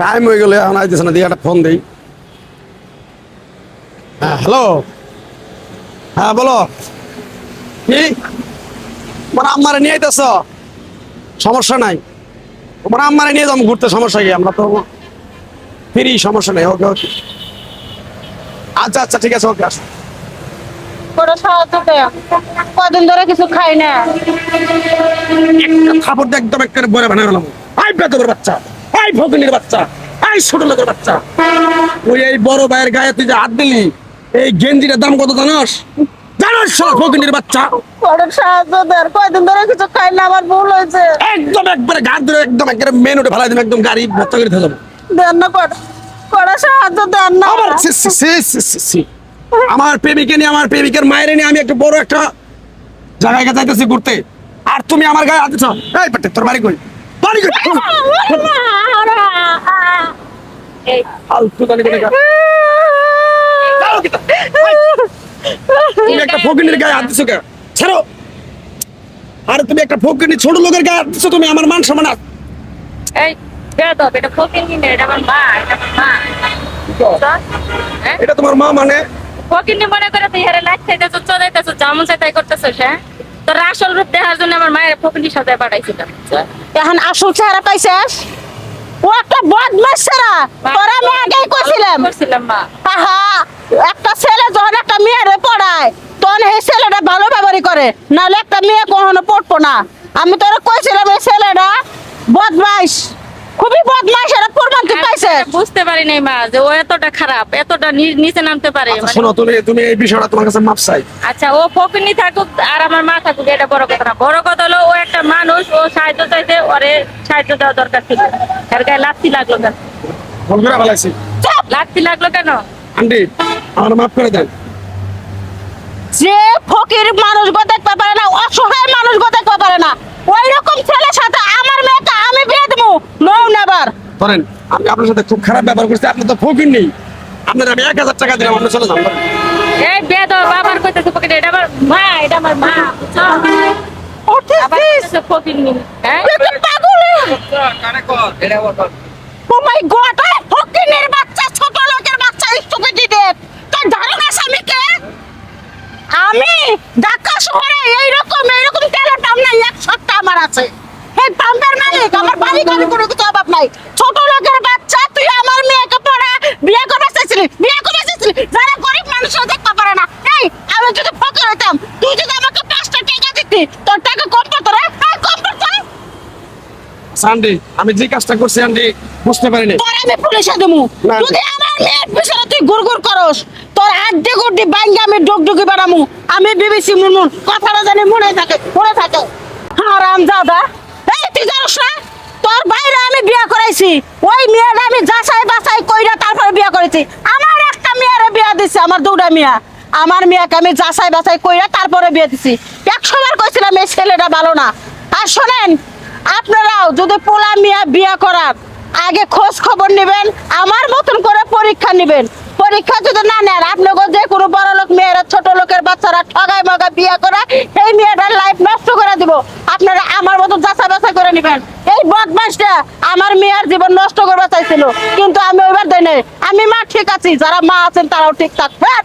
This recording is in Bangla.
টাইম হয়ে গেলে এখন আইতেছে না দিয়ে একটা ফোন দিই। হ্যাঁ হ্যালো হ্যাঁ বলো। কি? তোমার আম্মারে নিয়ে আইতেছ? সমস্যা নাই। তোমার আম্মারে নিয়ে যাব ঘুরতে সমস্যা কি? আমরা তো ফিরি সমস্যা নেই ওকে ওকে। আচ্ছা আচ্ছা ঠিক আছে ওকে আসো। কদিন ধরে কিছু খাই না। একটা খাবার একদম একটা বলে বানায় গেলাম আই বাচ্চা। আই ভগিনীর বাচ্চা আই ছোট লোকের বাচ্চা। তুই এই বড় ভাইয়ের গায়ে তুই যে হাত দিলি এই গেঞ্জিটার দাম কত জানোস? জানোস সব ভগিনীর বাচ্চা? কোনো সাহায্য দেয় কয়দিন ধরে কিছু খাই না আমার ভুল হয়েছে। একদম একবারে গাছ ধরে একদম একবারে মেন উঠে ফেলাই দিলাম একদম গাড়ি ভর্তা করে দিয়ে যাব। দেন না কর কোনো সাহায্য দেন না। আমার সি, সি, সি, সি, সি, সি। আমার প্রেমিকে নিয়ে আমার প্রেমিকের মায়ের নিয়ে আমি একটা বড় একটা জায়গায় যাইতেছি ঘুরতে। আর তুমি আমার গায়ে হাত দিছ। এই পেটে তোর বাড়ি কই? বাড়ি কই? ফালতু কোনে তুমি একটা ফকিনের গায়ে হাত দিছো কে ছাড়ো। আরে তুমি একটা ফকিনি ছোট লোকের গায়ে হাত দিছো তুমি আমার মান সম্মান এই বেদব এটা ফকির নিনে এটা আমার মা এটা আমার মা। এটা তোমার মা মানে? মনে করে তুই হারে লাইট চাইতেছ চড়াইতেছ হ্যাঁ? তোর আসল রূপ দেখার জন্য আমার মায়ের পাঠাইছিলাম। এখন আসল চেহারা পাইছিস? ও একটা বদমাস ছেড়া। তোরা আমি আগেই কইছিলাম। আহা একটা ছেলে যখন একটা মেয়েরে পড়ায় তখন এই ছেলেটা ভালো ব্যবহারই করে। নাহলে একটা মেয়ে কখনো পড়ব না। আমি তোরা কইছিলাম এই ছেলেটা বদমাইশ খুবই বদমাইশ এটা প্রমাণ তুই পাইছে। বুঝতে পারি নাই মা যে ও এতটা খারাপ এতটা নি- নিচে নামতে পারে আচ্ছা মানে- শোনো তুমি তুমি এই বিষয়টা তোমার কাছে মাপ চাই। আচ্ছা ও ফকিনি থাকুক আর আমার মা থাকুক এটা বড় কথা না। বড় কথা হলো ও সাহায্য চাইছে ওরে সাহায্য দেওয়া দরকার ছিল। এর গায়ে লাথি লাগল কেন? ফোন করে ফেলাইছি লাথি লাগল কেন? আন্টি আমার মাফ করে দেন। যে ফকির মানুষ গো দেখতে পারে না অসহায় মানুষ গো দেখতে পারে না ওই রকম ছেলের সাথে আমার মেয়েকে আমি বিয়ে দেবো। নৌ নেবার ধরেন আমি আপনার সাথে খুব খারাপ ব্যবহার করছি আপনি তো ফকির নেই। আপনার আমি এক হাজার টাকা দিলাম আপনি চলে যান। এই বেদ বাবার কইতেছে ফকির এটা আমার মা এটা আমার মা আমি ঢাকা শহরে এইরকম এইরকম তেলের পাম্প নাই এক সপ্তাহ আমার আছে। এই পাম্পের মালিক আমার বাড়ি গাড়ি কোনো কিছু অভাব নাই। ছোট লোকের বাচ্চা তুই আমার মেয়েকে পড়া বিয়ে করতে চাইছিলি বিয়ে চাইছিলি যারা গরিব মানুষও দেখতে পারে না। এই আমি যদি ফকির হইতাম তুই যদি আমাকে পাঁচটা টাকা দিতি তোর টাকা কম পড়তো রে এই, কম পড়তো সান্ডি আমি যে কাজটা করছি আন্টি বুঝতে পারিনি। তোর আমি পুলিশে দেবো। যদি আমার মেয়ের পিছনে তুই গুড়গুড় করস তোর আড্ডি গুড্ডি বাইঙ্গা আমি ডুগডুগি বানামু। আমি বিবিসি মুনমুন কথাটা জানি মনে থাকে মনে থাকে। হারাম দাদা এই তুই জানিস না? তোর বাইরে আমি বিয়ে করাইছি। ওই মেয়েটা আমি যাচাই বাছাই কইরা তারপরে বিয়ে করেছি। আমার একটা মেয়েরে বিয়ে দিছে আমার দুটা মেয়ে। আমার মেয়েকে আমি যাচাই বাছাই কইরা তারপরে বিয়ে দিছি। একশো বার কইছিলাম এই ছেলেটা ভালো না। আর শোনেন আপনারাও যদি পোলা মিয়া বিয়ে করার আগে খোঁজ খবর নেবেন, আমার মতন করে পরীক্ষা নেবেন। পরীক্ষা যদি না নেন, আপনাকে যে কোনো বড় লোক মেয়েরা, ছোট লোকের বাচ্চারা ঠগাই মগা বিয়ে করা এই মেয়েটার লাইফ নষ্ট করে দিব। আপনারা আমার মতন যাচাই বাছাই করে নেবেন। এই বদমাসটা আমার মেয়ের জীবন নষ্ট করতে চাইছিল। কিন্তু আমি ওইবার দেয় নাই। আমি মা ঠিক আছি, যারা মা আছেন তারাও ঠিক থাকবেন।